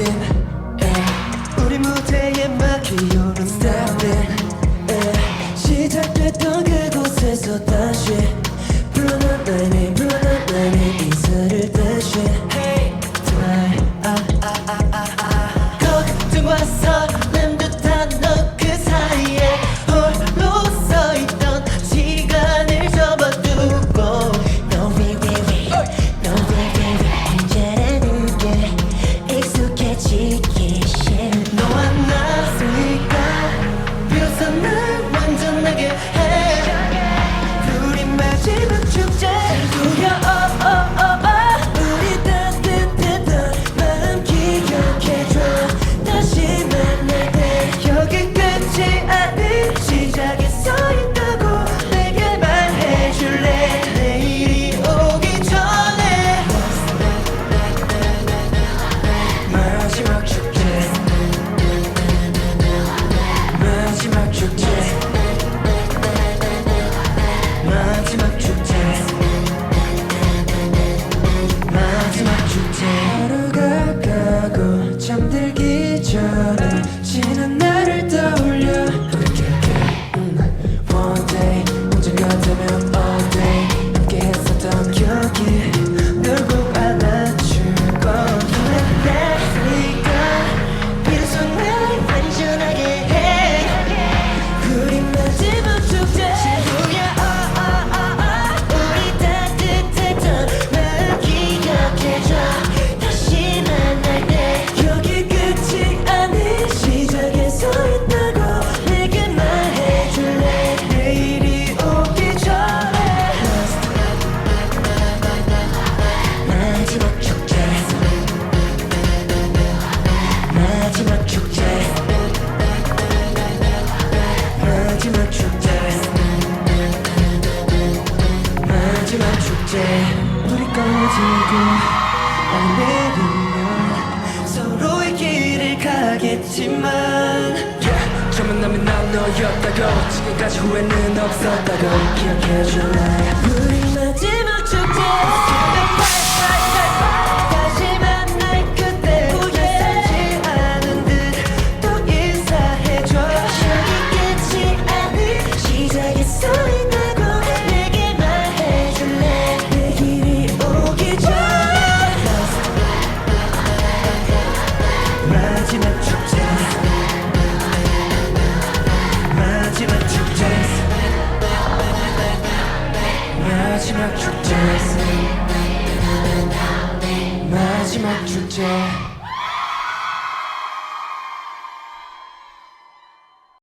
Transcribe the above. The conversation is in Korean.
stepping yeah. 우리 무대에 막히오는 stepping yeah. 시작됐던 그곳에서 다시 두려워 future 떨어지고 날 내리면 서로의 길을 가겠지만 처음엔 나면 난 너였다고 지금까지 후회는 없었다고 기억해줄래? 마지막 축제. 마지막 축제.